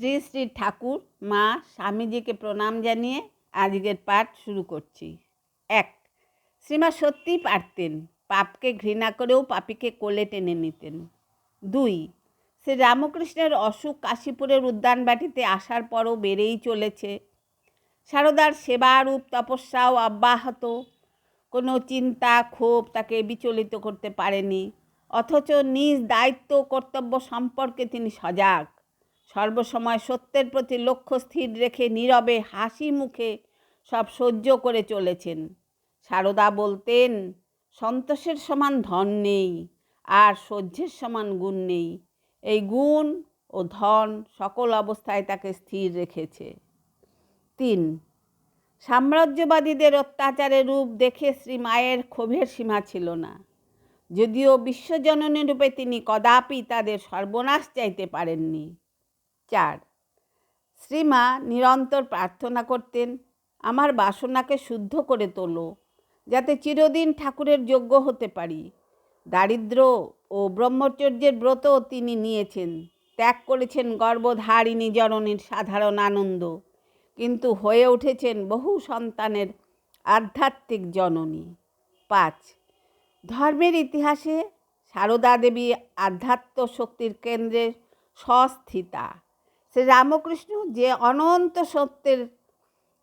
শ্রী শ্রী ঠাকুর, মা, স্বামীজিকে প্রণাম জানিয়ে আজকের পাঠ শুরু করছি। এক, শ্রীমা সত্যিই পারতেন, পাপকে ঘৃণা করেও পাপিকে কোলে টেনে নিতেন। দুই, শ্রী রামকৃষ্ণের অসুখ কাশীপুরের উদ্যানবাটিতে আসার পরও বেড়েই চলেছে। সারদার সেবারূপ তপস্যাও অব্যাহত, কোনো চিন্তা, ক্ষোভ তাকে বিচলিত করতে পারেনি, অথচ নিজ দায়িত্ব কর্তব্য সম্পর্কে তিনি সজাগ। সর্বসময় সত্যের প্রতি লক্ষ্য স্থির রেখে নীরবে হাসি মুখে সব সহ্য করে চলেছেন। সারদা বলতেন, সন্তোষের সমান ধন নেই, আর সহ্যের সমান গুণ নেই। এই গুণ ও ধন সকল অবস্থায় তাকে স্থির রেখেছে। তিন, সাম্রাজ্যবাদীদের অত্যাচারের রূপ দেখে শ্রী মায়ের ক্ষোভের সীমা ছিল না। যদিও বিশ্বজননী রূপে তিনি কদাপি তাদের সর্বনাশ চাইতে পারেননি। চার। শ্রীমা নিরন্তর প্রার্থনা করতেন, আমার বাসনাকে শুদ্ধ করে তোলো, যাতে চিরদিন ঠাকুরের যোগ্য হতে পারি। দারিদ্র ও ব্রহ্মচর্যের ব্রত তিনি নিয়েছেন, ত্যাগ করেছেন গর্বধারিণী জননীর সাধারণ আনন্দ। কিন্তু হয়ে উঠেছেন বহু সন্তানের আধ্যাত্মিক জননী। পাঁচ। ধর্মের ইতিহাসে সারদা দেবী আধ্যাত্ম শক্তির কেন্দ্রে সস্থিতা শ্রী রামকৃষ্ণ যে অনন্ত সত্যের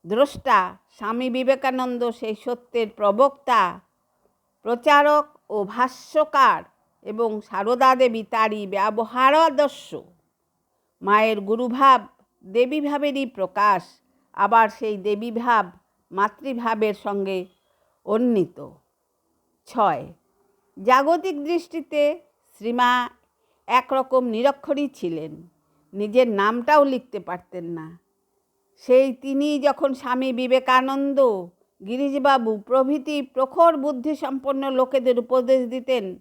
দ্রষ্টা, স্বামী বিবেকানন্দ সেই সত্যের প্রবক্তা, প্রচারক ও ভাষ্যকার এবং সারদা দেবী তারই ব্যবহারাদর্শ। মায়ের গুরুভাব দেবীভাবেরই প্রকাশ, আবার সেই দেবীভাব মাতৃভাবের সঙ্গে অন্বিত। ছয়, জাগতিক দৃষ্টিতে শ্রীমা একরকম নিরক্ষরই ছিলেন। নিজের নামটাও লিখতে পারতেন না। সেই তিনি যখন স্বামী বিবেকানন্দ, গিরিশবাবু প্রভৃতি প্রখর বুদ্ধিসম্পন্ন লোকেদের উপদেশ দিতেন,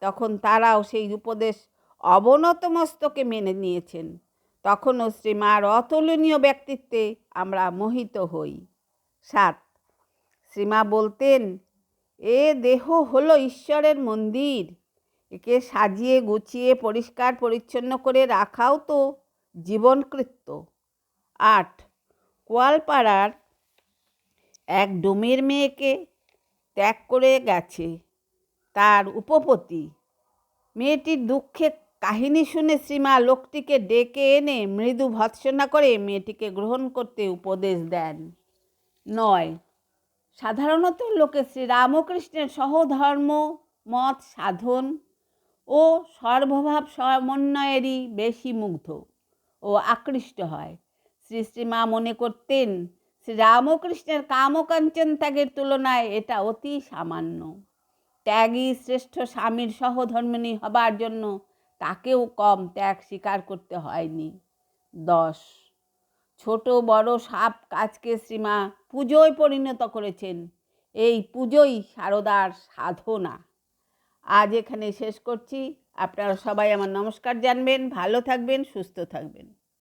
তখন তারাও সেই উপদেশ অবনত মস্তকে মেনে নিয়েছেন। তখনও শ্রীমার অতুলনীয় ব্যক্তিত্বে আমরা মোহিত হই। সাত, শ্রীমা বলতেন, এ দেহ হলো ঈশ্বরের মন্দির। একে সাজিয়ে, গুছিয়ে, পরিষ্কার, পরিচ্ছন্ন করে রাখাও তো জীবনকৃত্য। আট কোয়ালপাড়ার এক ডোমের মেয়েকে ত্যাগ করে গেছে। তার উপপতি। মেয়েটির দুঃখে কাহিনী শুনে শ্রীমা লোকটিকে ডেকে এনে মৃদু ভৎসনা করে মেয়েটিকে গ্রহণ করতে উপদেশ দেন। নয়, সাধারণত লোকে শ্রীরামকৃষ্ণের সহধর্ম, মত, সাধন ও সর্বভাব সমন্বয়েরই বেশি মুগ্ধ ও আকৃষ্ট হয়। শ্রী শ্রীমা মনে করতেন শ্রীরামকৃষ্ণের কামকাঞ্চন ত্যাগের তুলনায় এটা অতি সামান্য। ত্যাগই শ্রেষ্ঠ স্বামীর সহধর্মিণী হবার জন্য তাকেও কম ত্যাগ স্বীকার করতে হয়নি। দশ। ছোট বড় সাপ কাজকে শ্রীমা পুজোয় পরিণত করেছেন। এই পুজোই সারদার সাধনা। আজ এখানে শেষ করছি। আপনারা সবাই আমার নমস্কার জানবেন ভালো থাকবেন সুস্থ থাকবেন।